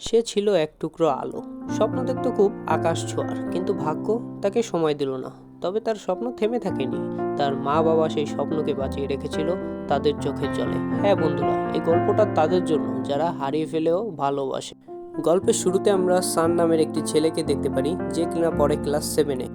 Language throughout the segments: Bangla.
সে ছিল এক টুকরো আলো। স্বপ্ন দেখতো খুব আকাশ ছোঁয়ার, কিন্তু ভাগ্য তাকে সময় দিল না। তবে তার স্বপ্ন থেমে থাকেনি। তার মা বাবা সেই স্বপ্নকে বাঁচিয়ে রেখেছিল তাদের চোখের জলে। হ্যাঁ বন্ধুরা, এই গল্পটা তাদের জন্য, যারা হারিয়ে ফেলেও ভালোবাসে। গল্পের শুরুতে আমরা সান নামের একটি ছেলেকে দেখতে পারি, যে কিনা পরে ক্লাস সেভেনে।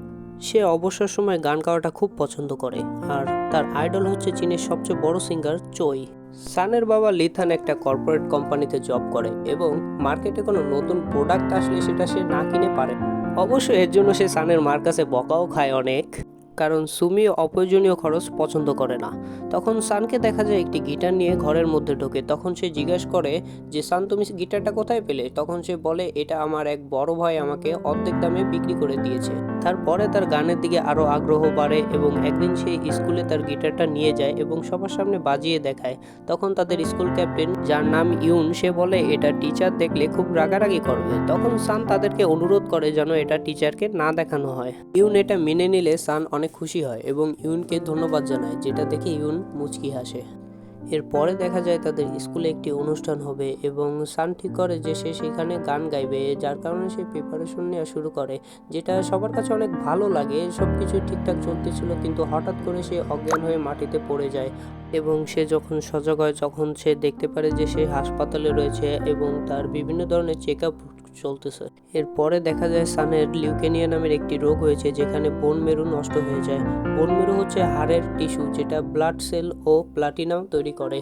সে অবসর সময় গান গাওয়াটা খুব পছন্দ করে। আর তার আইডল হচ্ছে চীনের সবচেয়ে বড় সিঙ্গার, চই। সানের বাবা লিথান একটা কর্পোরেট কোম্পানিতে জব করে এবং মার্কেটে কোনো নতুন প্রোডাক্ট আসলে সেটা সে না কিনে পারে। অবশ্য এর জন্য সে সানের মার কাছে বকাও খায় অনেক। কারণ সুমি অপ্রয়োজনীয় খরচ পছন্দ করে না। তখন সানকে দেখা যায় একটি গিটার নিয়ে ঘরের মধ্যে ঢোকে। তখন সে জিজ্ঞাসা করে যে, সান, তুমি গিটারটা কোথায় পেলে? তখন সে বলে, এটা আমার এক বড় ভাই আমাকে অর্ধেক দামে বিক্রি করে দিয়েছে। তারপরে তার গানের দিকে আরও আগ্রহ বাড়ে এবং একদিন সে স্কুলে তার গিটারটা নিয়ে যায় এবং সবার সামনে বাজিয়ে দেখায়। তখন তাদের স্কুল ক্যাপ্টেন, যার নাম ইউন, সে বলে, এটা টিচার দেখলে খুব রাগারাগি করবে। তখন সান তাদেরকে অনুরোধ করে যেন এটা টিচারকে না দেখানো হয়। ইউন এটা মেনে নিলে সান অনেক খুশি হয় এবং ইউনকে ধন্যবাদ জানায়, যেটা দেখে ইউন মুচকি হাসে। এরপরে দেখা যায় তাদের স্কুলে একটি অনুষ্ঠান হবে এবং সান ঠিক করে যে সে সেখানে গান গাইবে, যার কারণে সে প্রিপারেশন নেওয়া শুরু করে, যেটা সবার কাছে অনেক ভালো লাগে। সব কিছু ঠিকঠাক চলতেছিল কিন্তু হঠাৎ করে সে অজ্ঞান হয়ে মাটিতে পড়ে যায় এবং সে যখন সজাগ হয়, তখন সে দেখতে পারে যে সে হাসপাতালে রয়েছে এবং তার বিভিন্ন ধরনের চেক আপ চলতেছে। এরপরে দেখা যায় সানের লিউকেনিয়া নামের একটি রোগ হয়েছে যেখানে বোন মেরু নষ্ট হয়ে যায়। বোন মেরু হচ্ছে হাড়ের টিস্যু যেটা ব্লাড সেল ও প্লাটিনাম তৈরি করে।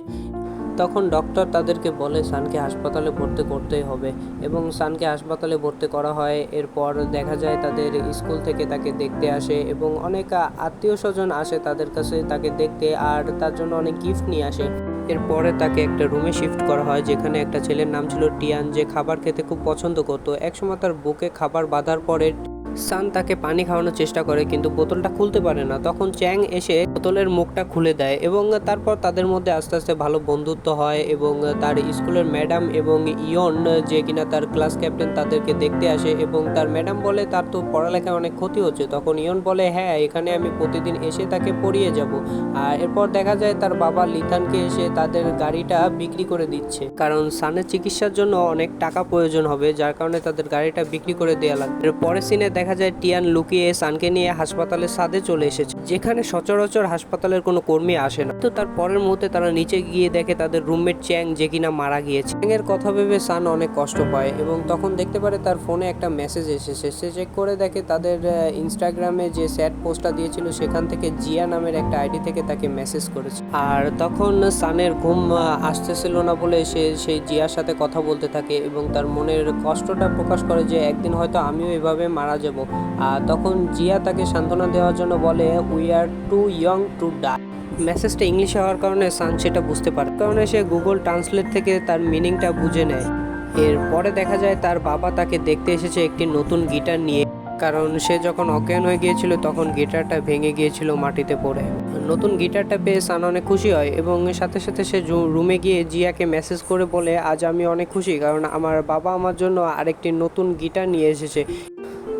তখন ডক্টর তাদেরকে বলে সানকে হাসপাতালে ভর্তি করতেই হবে এবং সানকে হাসপাতালে ভর্তি করা হয়। এরপর দেখা যায় তাদের স্কুল থেকে তাকে দেখতে আসে এবং অনেক আত্মীয় স্বজন আসে তাদের কাছে তাকে দেখতে আর তার জন্য অনেক গিফট নিয়ে আসে। এরপরে তাকে একটা রুমে শিফট করা হয়, যেখানে একটা ছেলের নাম ছিল টিয়ান, যে খাবার খেতে খুব পছন্দ করতো। একসময় তার বুকে খাবার বাঁধার পরে সান তাকে পানি খাওয়ানোর চেষ্টা করে, কিন্তু বোতলটা খুলতে পারে না। তখন চ্যাং এসে বোতলের মুখটা খুলে দেয় এবং তারপর তাদের মধ্যে আস্তে আস্তে ভালো বন্ধুত্ব হয় এবং তার স্কুলের ম্যাডাম এবং ইয়ন যে কিনা তার ক্লাস ক্যাপ্টেন তাদেরকে দেখতে আসে এবং তার ম্যাডাম বলে, তার তো পড়ালেখায় অনেক ক্ষতি হচ্ছে। তখন ইয়ন বলে হ্যাঁ এখানে আমি প্রতিদিন এসে তাকে পড়িয়ে যাব। আর এরপর দেখা যায় তার বাবা লিথানকে এসে তাদের গাড়িটা বিক্রি করে দিচ্ছে। কারণ সানের চিকিৎসার জন্য অনেক টাকা প্রয়োজন হবে, যার কারণে তাদের গাড়িটা বিক্রি করে দেওয়া লাগবে। পরের সিনে দেখা যায় টিয়ান লুকিয়ে সানকে নিয়ে হাসপাতালের সাদে চলে এসেছে, যেখানে সচরাচর হাসপাতালের কোনো কর্মী আসে না। তো তার পরের মুহূর্তে তারা নিচে গিয়ে দেখে তাদের রুমমেট চ্যাং যে কিনা মারা গিয়েছে। চ্যাং এর কথা ভেবে সান অনেক কষ্ট পায় এবং তখন দেখতে পারে তার ফোনে একটা মেসেজ এসেছে। সে চেক করে দেখে তাদের ইনস্টাগ্রামে যে স্যাড পোস্টটা দিয়েছিল সেখান থেকে জিয়া নামের একটা আইডি থেকে তাকে মেসেজ করেছে। আর তখন সানের ঘুম আসতেছিল না বলে সে সেই জিয়ার সাথে কথা বলতে থাকে এবং তার মনের কষ্টটা প্রকাশ করে যে একদিন হয়তো আমিও এভাবে মারা যাব। আর তখন জিয়া তাকে সান্ত্বনা দেওয়ার জন্য বলে we are too young to die মেসেজটা ইংলিশে হওয়ার কারণে সান সেটা বুঝতে পারে। কারণে সে গুগল ট্রান্সলেট থেকে তার মিনিংটা বুঝে নেয়। এরপরে দেখা যায় তার বাবা তাকে দেখতে এসেছে একটি নতুন গিটার নিয়ে। কারণ সে যখন অজ্ঞান হয়ে গিয়েছিল, তখন গিটারটা ভেঙে গিয়েছিল মাটিতে পড়ে। নতুন গিটারটা পেয়ে সান অনেক খুশি হয় এবং সাথে সাথে সে রুমে গিয়ে জিয়াকে মেসেজ করে বলে, আজ আমি অনেক খুশি কারণ আমার বাবা আমার জন্য আরেকটি নতুন গিটার নিয়ে এসেছে।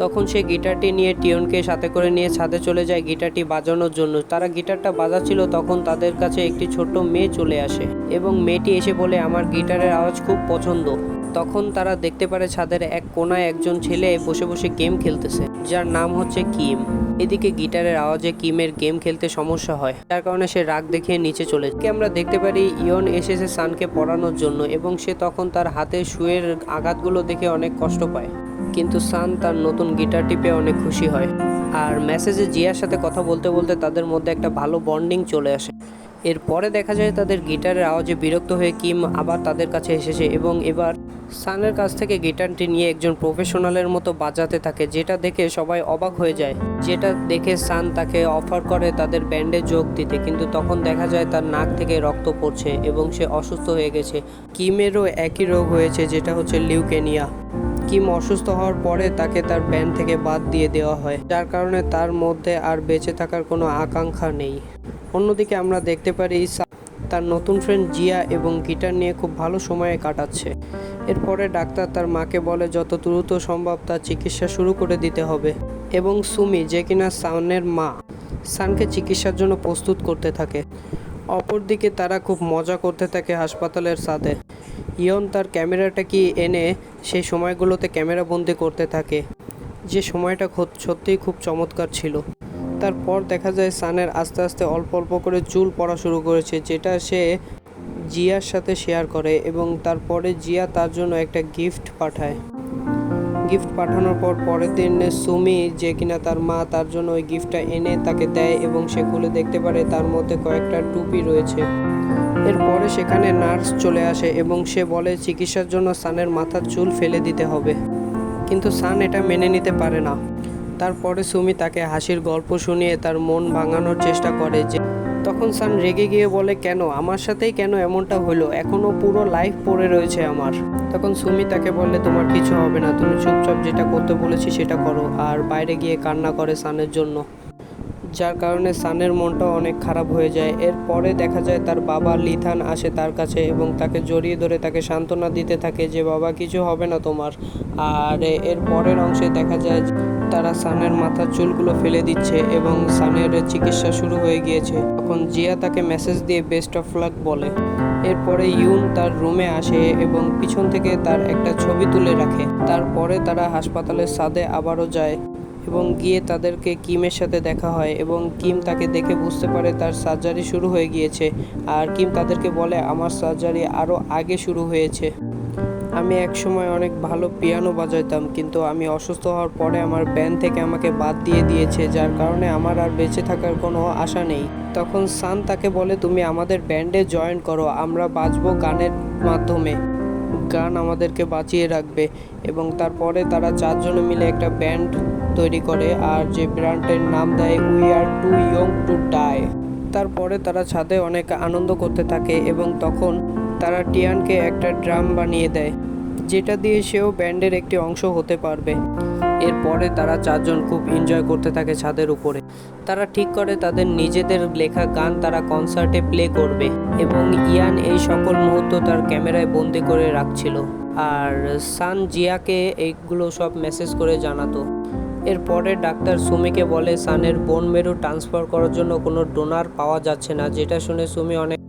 তখন সে গিটারটি নিয়ে টিয়নকে সাথে করে নিয়ে ছাদে চলে যায় গিটারটি বাজানোর জন্য। তারা গিটারটা বাজাচ্ছিল তখন তাদের কাছে একটি ছোট্ট মেয়ে চলে আসে এবং মেয়েটি এসে বলে, আমার গিটারের আওয়াজ খুব পছন্দ। তখন তারা দেখতে পারে ছাদের এক কোনায় একজন ছেলে বসে বসে গেম খেলতেছে, যার নাম হচ্ছে কিম। এদিকে গিটারের আওয়াজে কিমের গেম খেলতে সমস্যা হয়, যার কারণে সে রাগ দেখিয়ে নিচে চলে যায়। আমরা দেখতে পারি ইয়ন এসেছে সানকে পড়ানোর জন্য এবং সে তখন তার হাতে শুয়ের আঘাতগুলো দেখে অনেক কষ্ট পায়। কিন্তু সান তার নতুন গিটারটি পেয়ে অনেক খুশি হয়। আর মেসেজে জিয়ার সাথে কথা বলতে বলতে তাদের মধ্যে একটা ভালো বন্ডিং চলে আসে। এরপরে দেখা যায় তাদের গিটারের আওয়াজে বিরক্ত হয়ে কিম আবার তাদের কাছে এসেছে এবং এবার সানের কাছ থেকে গিটারটি নিয়ে একজন প্রফেশনালের মতো বাজাতে থাকে, যেটা দেখে সবাই অবাক হয়ে যায়। যেটা দেখে সান তাকে অফার করে তাদের ব্যান্ডে যোগ দিতে, কিন্তু তখন দেখা যায় তার নাক থেকে রক্ত পড়ছে এবং সে অসুস্থ হয়ে গেছে। কিমেরও একই রোগ হয়েছে, যেটা হচ্ছে লিউকেনিয়া। কিম অসুস্থ হওয়ার পরে তাকে তার ব্যান্ড থেকে বাদ দিয়ে দেওয়া হয়, যার কারণে তার মধ্যে আর বেঁচে থাকার কোনো আকাঙ্ক্ষা নেই। অন্যদিকে আমরা দেখতে পারি তার নতুন ফ্রেন্ড জিয়া এবং গিটার নিয়ে খুব ভালো সময়ে কাটাচ্ছে। এরপরে ডাক্তার তার মাকে বলে, যত দ্রুত সম্ভব তার চিকিৎসা শুরু করে দিতে হবে। এবং সুমি, যে কিনা সানের মা, সানকে চিকিৎসার জন্য প্রস্তুত করতে থাকে। অপরদিকে তারা খুব মজা করতে থাকে হাসপাতালের সাথে ইয়ন তার ক্যামেরাটা কি এনে সেই সময়গুলোতে ক্যামেরা বন্দি করতে থাকে? যে সময়টা সত্যিই খুব চমৎকার ছিল। তারপর দেখা যায় সানের আস্তে আস্তে অল্প অল্প করে চুল পড়া শুরু করেছে, যেটা সে জিয়ার সাথে শেয়ার করে এবং তারপরে জিয়া তার জন্য একটা গিফট পাঠায়। গিফট পাঠানোর পর পরের দিন সুমি যে কিনা তার মা তার জন্য ওই গিফটটা এনে তাকে দেয় এবং সে খুলে দেখতে পারে তার মধ্যে কয়েকটা টুপি রয়েছে। এরপরে সেখানে নার্স চলে আসে এবং সে বলে, চিকিৎসার জন্য সানের মাথার চুল ফেলে দিতে হবে। কিন্তু সান এটা মেনে নিতে পারে না। তারপরে সুমি তাকে হাসির গল্প শুনিয়ে তার মন ভাঙানোর চেষ্টা করে যে, তখন সান রেগে গিয়ে বলে, কেন? আমার সাথেই কেন এমনটা হলো? এখনও পুরো লাইফ পড়ে রয়েছে আমার। তখন সুমি তাকে বললে তোমার কিছু হবে না। তুমি চুপচাপ যেটা করতে বলেছি সেটা করো। আর বাইরে গিয়ে কান্না করে সানের জন্য। যার কারণে সানের মনটা অনেক খারাপ হয়ে যায়। এরপরে দেখা যায় তার বাবা লিথান আসে তার কাছে এবং তাকে জড়িয়ে ধরে তাকে সান্ত্বনা দিতে থাকে যে, বাবা, কিছু হবে না তোমার। আর এর পরের অংশে দেখা যায় তারা সানের মাথার চুলগুলো ফেলে দিচ্ছে এবং সানের চিকিৎসা শুরু হয়ে গিয়েছে। তখন জিয়া তাকে মেসেজ দিয়ে বেস্ট অফ লাক বলে। এরপরে ইউন তার রুমে আসে এবং পিছন থেকে তার একটা ছবি তুলে রাখে। তারপরে তারা হাসপাতালের সাদে আবারও যায়। এবং গিয়ে তাদেরকে কিমের সাথে দেখা হয় এবং কিম তাকে দেখে বুঝতে পারে তার সার্জারি শুরু হয়ে গিয়েছে। আর কিম তাদেরকে বলে, আমার সার্জারি আরও আগে শুরু হয়েছে। আমি একসময় অনেক ভালো পিয়ানো বাজাইতাম, কিন্তু আমি অসুস্থ হওয়ার পরে আমার ব্যান্ড থেকে আমাকে বাদ দিয়ে দিয়েছে, যার কারণে আমার আর বেঁচে থাকার কোনো আশা নেই। তখন সান তাকে বলে, তুমি আমাদের ব্যান্ডে জয়েন করো, আমরা বাজবো গানের মাধ্যমে। গান আমাদেরকে বাঁচিয়ে রাখবে এবং তারপরে তারা চারজনে মিলে একটা ব্যান্ড তৈরি করে আর যে ব্র্যান্ডের নাম দেয় we are too young to die তারপরে তারা ছাদে অনেক আনন্দ করতে থাকে এবং তখন তারা টিয়ানকে একটা ড্রাম বানিয়ে দেয়, যেটা দিয়ে সেও ব্যান্ডের একটি অংশ হতে পারবে। এরপরে তারা চারজন খুব এনজয় করতে থাকে ছাদের উপরে। তারা ঠিক করে তাদের নিজেদের লেখা গান তারা কনসার্টে প্লে করবে এবং ইয়ান এই সকল মুহূর্ত তার ক্যামেরায় বন্দি করে রাখছিল। আর সান জিয়াকে এইগুলো সব মেসেজ করে জানাতো। এরপরে ডাক্তার সুমিকে বলে, সানের বোন মেরু ট্রান্সফার করার জন্য কোনো ডোনার পাওয়া যাচ্ছে না। যেটা শুনে সুমি অনেক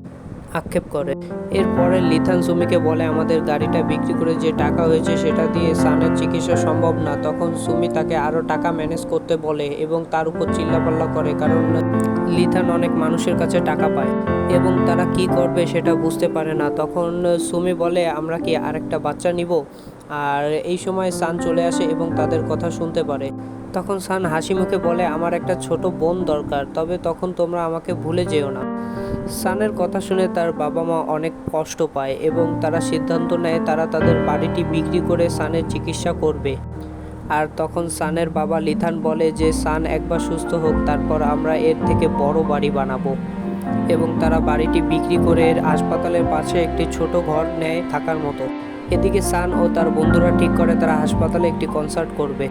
আক্ষেপ করে। এরপরে লিথান সুমিকে বলে, আমাদের গাড়িটা বিক্রি করে যে টাকা হয়েছে সেটা দিয়ে সানের চিকিৎসা সম্ভব না। তখন সুমি তাকে আরও টাকা ম্যানেজ করতে বলে এবং তার উপর চিল্লাপাল্লা করে, কারণ লিথান অনেক মানুষের কাছে টাকা পায় এবং তারা কি করবে সেটা বুঝতে পারে না। তখন সুমি বলে, আমরা কি আরেকটা বাচ্চা নিব? আর এই সময় সান চলে আসে এবং তাদের কথা শুনতে পারে। তখন সান হাসি মুখে বলে, আমার একটা ছোট বোন দরকার, তবে তখন তোমরা আমাকে ভুলে যেও না। সানের কথা শুনে তার বাবা মা অনেক কষ্ট পায় এবং তারা সিদ্ধান্ত নেয় তারা তাদের বাড়িটি বিক্রি করে সানের চিকিৎসা করবে। আর তখন সানের বাবা লিথান বলে যে, সান, একবার সুস্থ হোক, তারপর আমরা এর থেকে বড় বাড়ি বানাবো। এবং তারা বাড়িটি বিক্রি করে হাসপাতালের পাশে একটি ছোট ঘর নেয় থাকার মতো। এদিকে সান ও তার বন্ধুরা ঠিক করে তারা হাসপাতালে একটি কনসার্ট করবে।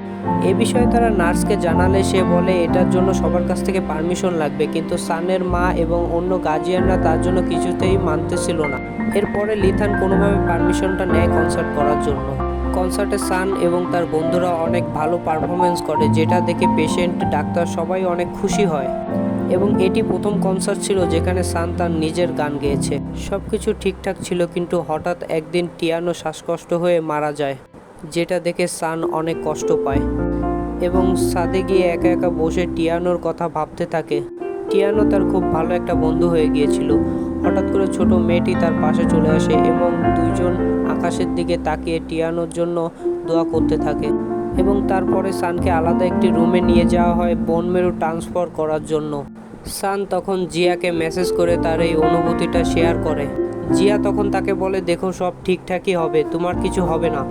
এ বিষয়ে তারা নার্সকে জানালে সে বলে, এটার জন্য সবার কাছ থেকে পারমিশন লাগবে। কিন্তু সানের মা এবং অন্য গার্জিয়ানরা তার জন্য কিছুতেই মানতেছিল না। এরপরে লিথান কোনোভাবে পারমিশনটা নেয় কনসার্ট করার জন্য। কনসার্টে সান এবং তার বন্ধুরা অনেক ভালো পারফরমেন্স করে, যেটা দেখে পেশেন্ট ডাক্তার সবাই অনেক খুশি হয়। এবং এটি প্রথম কনসার্ট ছিল যেখানে সান তার নিজের গান গেয়েছে। সব কিছু ঠিকঠাক ছিল কিন্তু হঠাৎ একদিন টিয়ানো শ্বাসকষ্ট হয়ে মারা যায়, যেটা দেখে সান অনেক কষ্ট পায় এবং সাদে গিয়ে একা একা বসে টিয়ানোর কথা ভাবতে থাকে। টিয়ানো তার খুব ভালো একটা বন্ধু হয়ে গিয়েছিল। হঠাৎ করে ছোট মেয়েটি তার পাশে চলে আসে এবং দুইজন আকাশের দিকে তাকিয়ে টিয়ানোর জন্য দোয়া করতে থাকে। এবং তারপরে সানকে আলাদা একটি রুমে নিয়ে যাওয়া হয় বনমেরু ট্রান্সফার করার জন্য। সান তখন জিয়াকে মেসেজ করে তার এই অনুভূতিটা শেয়ার করে। জিয়া তখন তাকে বলে, দেখো, সব ঠিকঠাকই হবে, তোমার কিছু হবে না।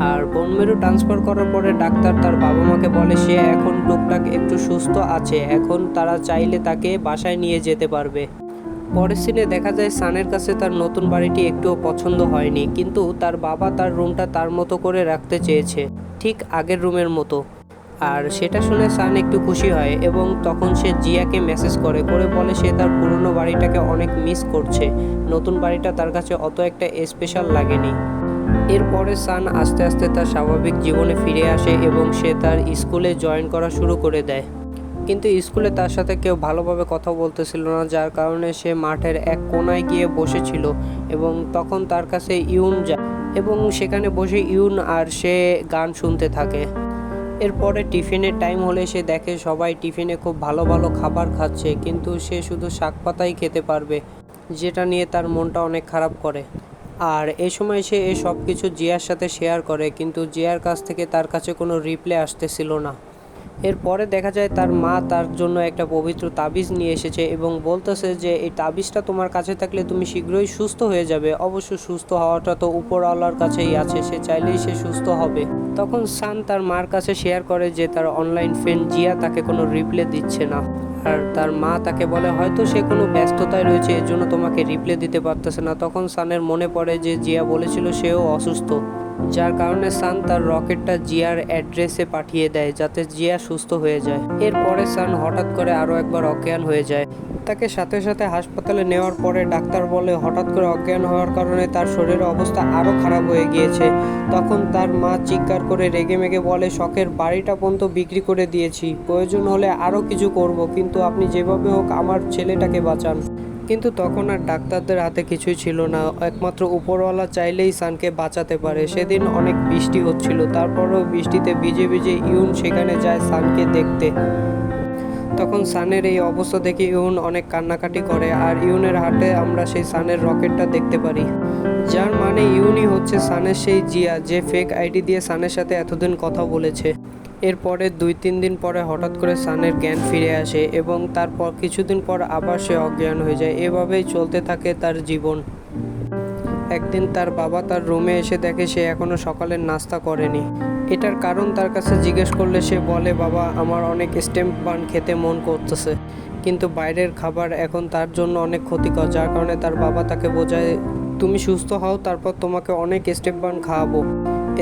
আর বনমেরু ট্রান্সফার করার পরে ডাক্তার তার বাবা মাকে বলে, সে এখন টুকটাক একটু সুস্থ আছে, এখন তারা চাইলে তাকে বাসায় নিয়ে যেতে পারবে। পরের সিনে দেখা যায় সানের কাছে তার নতুন বাড়িটি একটুও পছন্দ হয়নি, কিন্তু তার বাবা তার রুমটা তার মতো করে রাখতে চেয়েছে, ঠিক আগের রুমের মতো। আর সেটা শুনে সান একটু খুশি হয় এবং তখন সে জিয়াকে মেসেজ করে করে বলে সে তার পুরনো বাড়িটাকে অনেক মিস করছে, নতুন বাড়িটা তার কাছে অত একটা স্পেশাল লাগেনি। এরপরে সান আস্তে আস্তে তার স্বাভাবিক জীবনে ফিরে আসে এবং সে তার স্কুলে জয়েন করা শুরু করে দেয়। কিন্তু স্কুলে তার সাথে কেউ ভালোভাবে কথা বলতেছিল না, যার কারণে সে মাঠের এক কোনায় গিয়ে বসেছিল এবং তখন তার কাছে ইউন যায় এবং সেখানে বসে ইউন আর সে গান শুনতে থাকে। এরপরে টিফিনের টাইম হলে সে দেখে সবাই টিফিনে খুব ভালো ভালো খাবার খাচ্ছে, কিন্তু সে শুধু শাক পাতাই খেতে পারবে, যেটা নিয়ে তার মনটা অনেক খারাপ করে। আর এ সময় সে এ সব কিছু জিয়ার সাথে শেয়ার করে, কিন্তু জিয়ার কাছ থেকে তার কাছে কোনো রিপ্লাই আসতেছিল না। এরপরে দেখা যায় তার মা তার জন্য একটা পবিত্র তাবিজ নিয়ে এসেছে এবং বলতেছে যে, এই তাবিজটা তোমার কাছে থাকলে তুমি শীঘ্রই সুস্থ হয়ে যাবে। অবশ্য সুস্থ হওয়াটা তো উপরওয়ালার কাছেই আছে, সে চাইলেই সে সুস্থ হবে। তখন সান তার মার কাছে শেয়ার করে যে, তার অনলাইন ফ্রেন্ড জিয়া তাকে কোনো রিপ্লাই দিচ্ছে না। আর তার মা তাকে বলে, হয়তো সে কোনো ব্যস্ততায় রয়েছে, এর জন্য তোমাকে রিপ্লাই দিতে পারতেছে না। তখন সানের মনে পড়ে যে, জিয়া বলেছিল সেও অসুস্থ। যার কারণে সান তার রকেটটা জিয়ার অ্যাড্রেসে পাঠিয়ে দেয় যাতে জিয়া সুস্থ হয়ে যায়। এরপরে সান হঠাৎ করে আরও একবার অজ্ঞান হয়ে যায়। তাকে সাথে সাথে হাসপাতালে নেওয়ার পরে ডাক্তার বলে, হঠাৎ করে অজ্ঞান হওয়ার কারণে তার শরীরের অবস্থা আরও খারাপ হয়ে গিয়েছে। তখন তার মা চিৎকার করে রেগে মেগে বলে, শখের বাড়িটা পর্যন্ত বিক্রি করে দিয়েছি। প্রয়োজন হলে আরও কিছু করব, কিন্তু আপনি যেভাবে হোক আমার ছেলেটাকে বাঁচান। কিন্তু তখন আর ডাক্তারদের হাতে কিছুই ছিল না। একমাত্র উপরওয়ালা চাইলেই সানকে বাঁচাতে পারে। সেদিন অনেক বৃষ্টি হচ্ছিল। তারপরেও বৃষ্টিতে ভিজে ভিজে ইউন সেখানে যায় সানকে দেখতে। তখন সানের এই অবস্থা দেখে ইউন অনেক কান্নাকাটি করে। আর ইউনের হাটে আমরা সেই সানের রকেটটা দেখতে পারি। যার মানে ইউনই হচ্ছে সানের সেই জিয়া, যে ফেক আইডি দিয়ে সানের সাথে এতদিন কথা বলেছে। এরপরে দুই তিন দিন পরে হঠাৎ করে সানের জ্ঞান ফিরে আসে এবং তারপর কিছুদিন পর আবার সে অজ্ঞান হয়ে যায়। এভাবেই চলতে থাকে তার জীবন। একদিন তার বাবা তার রুমে এসে দেখে সে এখনও সকালের নাস্তা করেনি। এটার কারণ তার কাছে জিজ্ঞেস করলে সে বলে, বাবা, আমার অনেক স্টেম্প বান খেতে মন করতেছে। কিন্তু বাইরের খাবার এখন তার জন্য অনেক ক্ষতিকর, যার কারণে তার বাবা তাকে বোঝায়, তুমি সুস্থ হও, তারপর তোমাকে অনেক স্টেপ বান খাওয়াবো।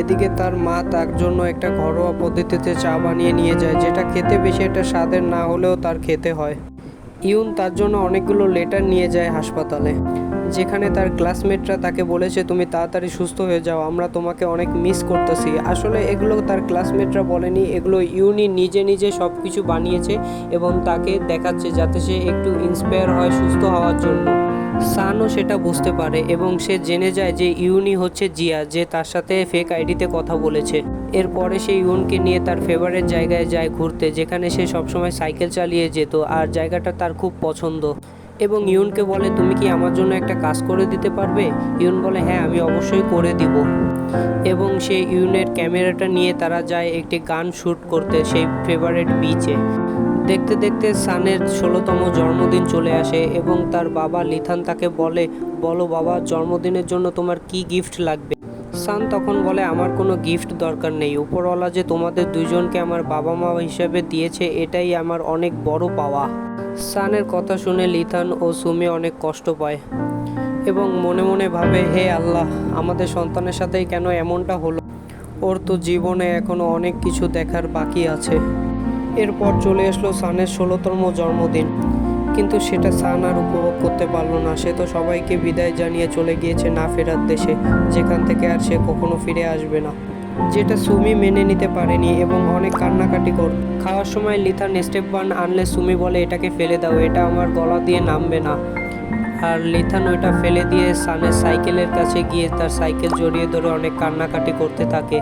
এদিকে তার মা তার জন্য একটা ঘরোয়া পদ্ধতিতে চা বানিয়ে নিয়ে যায়, যেটা খেতে বেশি একটা স্বাদের না হলেও তার খেতে হয়। ইউন তার জন্য অনেকগুলো লেটার নিয়ে যায় হাসপাতালে, যেখানে তার ক্লাসমেটরা তাকে বলেছে, তুমি তাড়াতাড়ি সুস্থ হয়ে যাও, আমরা তোমাকে অনেক মিস করতেছি। আসলে এগুলো তার ক্লাসমেটরা বলেনি, এগুলো ইউনি নিজে নিজে সব কিছু বানিয়েছে এবং তাকে দেখাচ্ছে যাতে সে একটু ইন্সপায়ার হয় সুস্থ হওয়ার জন্য। সানও সেটা বুঝতে পারে এবং সে জেনে যায় যে ইউনি হচ্ছে জিয়া, যে তার সাথে ফেক আইডিতে কথা বলেছে। এরপরে সে ইউনকে নিয়ে তার ফেভারেট জায়গায় যায় ঘুরতে, যেখানে সে সবসময় সাইকেল চালিয়ে যেত আর জায়গাটা তার খুব পছন্দ। এবং ইউনকে বলে, তুমি কি আমার জন্য একটা কাজ করে দিতে পারবে? ইউন বলে হ্যাঁ আমি অবশ্যই করে দিব। এবং সে ইউনের ক্যামেরাটা নিয়ে তারা যায় একটি গান শ্যুট করতে, সেই ফেভারেট বিচে দেখতে দেখতে সানের ষোলোতম জন্মদিন চলে আসে এবং তার বাবা লিথান তাকে বলে, বলো বাবা, জন্মদিনের জন্য তোমার কি গিফট লাগবে? সান তখন বলে, আমার কোনো গিফট দরকার নেই। উপরওয়ালা যে তোমাদের দুজনকে আমার বাবা মা হিসেবে দিয়েছে, এটাই আমার অনেক বড় পাওয়া। সানের কথা শুনে লিথান ও সুমি অনেক কষ্ট পায় এবং মনে মনে ভাবে, হে আল্লাহ, আমাদের সন্তানের সাথেই কেন এমনটা হলো? ওর তো জীবনে এখনও অনেক কিছু দেখার বাকি আছে। এরপর চলে আসলো সানের ষোলোতম জন্মদিন। কিন্তু সেটা সান আর উপভোগ করতে পারল না। সে তো সবাইকে বিদায় জানিয়ে চলে গিয়েছে না ফেরার দেশে, যেখান থেকে আর সে কখনো ফিরে আসবে না। যেটা সুমি মেনে নিতে পারেনি এবং অনেক কান্নাকাটি কর খাওয়ার সময় লিথা নেস্টেপ বান আনলে সুমি বলে, এটাকে ফেলে দাও, এটা আমার গলা দিয়ে নামবে না। আর লিথান ওইটা ফেলে দিয়ে সানের সাইকেলের কাছে গিয়ে তার সাইকেল জড়িয়ে ধরে অনেক কান্নাকাটি করতে থাকে।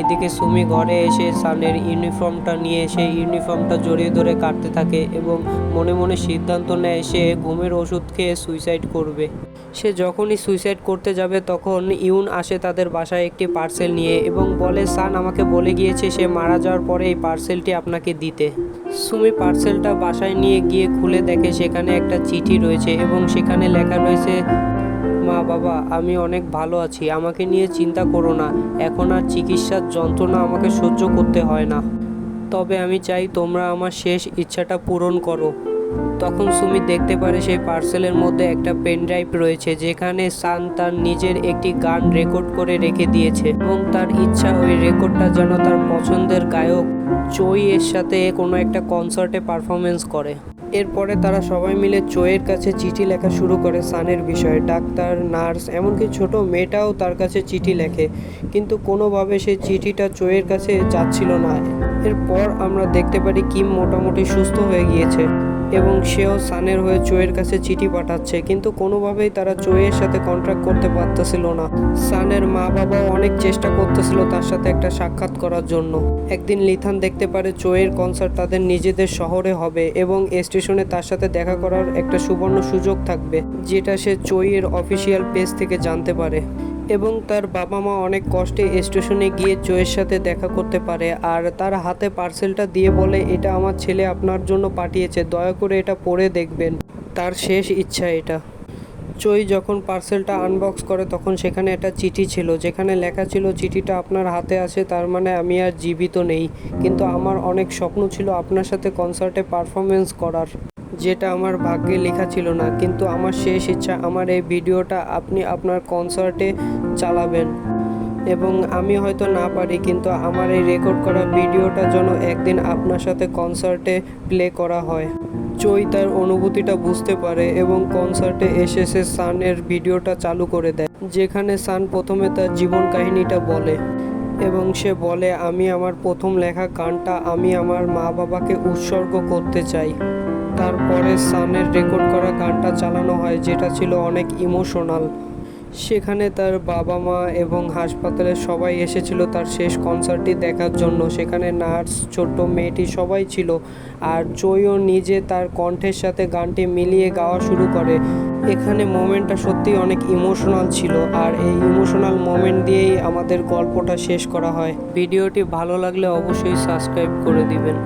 এদিকে সুমি ঘরে এসে সানের ইউনিফর্মটা নিয়ে এসে ইউনিফর্মটা জড়িয়ে ধরে কাটতে থাকে এবং মনে মনে সিদ্ধান্ত নেয় সে ঘুমের ওষুধ খেয়ে সুইসাইড করবে। সে যখনই সুইসাইড করতে যাবে তখন ইউন আসে তাদের বাসায় একটি পার্সেল নিয়ে এবং বলে, সান আমাকে বলে গিয়েছে সে মারা যাওয়ার পরে এই পার্সেলটি আপনাকে দিতে। সুমি পার্সেলটা বাসায় নিয়ে গিয়ে খুলে দেখে সেখানে একটা চিঠি রয়েছে এবং সেখানে লেখা রয়েছে, মা বাবা, আমি অনেক ভালো আছি, আমাকে নিয়ে চিন্তা করো না, এখন আর চিকিৎসার যন্ত্রণা আমাকে সহ্য করতে হয় না। তবে আমি চাই তোমরা আমার শেষ ইচ্ছাটা পূরণ করো। তখন সুমি দেখতে পারে সেই পার্সেলের মধ্যে একটা পেন ড্রাইভ রয়েছে, যেখানে সান তার নিজের একটি গান রেকর্ড করে রেখে দিয়েছে এবং তার ইচ্ছা ওই রেকর্ডটা যেন তার পছন্দের গায়ক চই এর সাথে কোনো একটা কনসার্টে পারফরমেন্স করে। এরপরে তারা সবাই মিলে চোয়ের কাছে চিঠি লেখা শুরু করে সানের বিষয়ে। ডাক্তার, নার্স, এমনকি ছোট মেয়েটাও তার কাছে চিঠি লেখে, কিন্তু কোনোভাবে সেই চিঠিটা চোয়ের কাছে যাচ্ছিল না। এরপর আমরা দেখতে পারি কিম মোটামুটি সুস্থ হয়ে গিয়েছে। এবং সেও সানের হয়ে চোয়ের কাছে চিঠি পাঠাচ্ছে, কিন্তু কোনোভাবেই তারা চোয়ের সাথে কন্ট্রাক্ট করতে পারতেছিল না। সানের মা বাবাও অনেক চেষ্টা করতেছিল তার সাথে একটা সাক্ষাৎ করার জন্য। একদিন লিথান দেখতে পারে চোয়ের কনসার্ট তাদের নিজেদের শহরে হবে এবং স্টেশনে তার সাথে দেখা করার একটা সুবর্ণ সুযোগ থাকবে, যেটা সে চোয়ের অফিসিয়াল পেজ থেকে জানতে পারে। এবং তার বাবা মা অনেক কষ্টে স্টেশনে গিয়ে চোয়ের সাথে দেখা করতে পারে আর তার হাতে পার্সেলটা দিয়ে বলে, এটা আমার ছেলে আপনার জন্য পাঠিয়েছে, দয়া করে এটা পড়ে দেখবেন। তার শেষ ইচ্ছা এটা। চই যখন পার্সেলটা আনবক্স করে, তখন সেখানে একটা চিঠি ছিল, যেখানে লেখা ছিল, চিঠিটা আপনার হাতে আছে, তার মানে আমি আর জীবিত নেই। কিন্তু আমার অনেক স্বপ্ন ছিল আপনার সাথে কনসার্টে পারফরমেন্স করার। যেটা আমার ভাগ্যে লেখা ছিল না। কিন্তু আমার শেষ ইচ্ছা, আমার এই ভিডিওটা আপনি আপনার কনসার্টে চালাবেন। এবং আমি হয়তো না পারি, কিন্তু আমার এই রেকর্ড করা ভিডিওটা যেন একদিন আপনার সাথে কনসার্টে প্লে করা হয়। চই তার অনুভূতিটা বুঝতে পারে এবং কনসার্টে এসে সে সানের ভিডিওটা চালু করে দেয়, যেখানে সান প্রথমে তার জীবন কাহিনীটা বলে এবং সে বলে, আমি আমার প্রথম লেখা গানটা আমি আমার মা বাবাকে উৎসর্গ করতে চাই। তারপরে সানের রেকর্ড করা গানটা চালানো হয়, যেটা ছিল অনেক ইমোশনাল। সেখানে তার বাবা মা এবং হাসপাতালের সবাই এসেছিল তার শেষ কনসার্টটি দেখার জন্য। সেখানে নার্স, ছোট্ট মেয়েটি সবাই ছিল আর জয়ও নিজে তার কণ্ঠের সাথে গানটি মিলিয়ে গাওয়া শুরু করে। এখানে মোমেন্টটা সত্যি অনেক ইমোশনাল ছিল আর এই ইমোশনাল মোমেন্ট দিয়েই আমাদের গল্পটা শেষ করা হয়। ভিডিওটি ভালো লাগলে অবশ্যই সাবস্ক্রাইব করে দিবেন।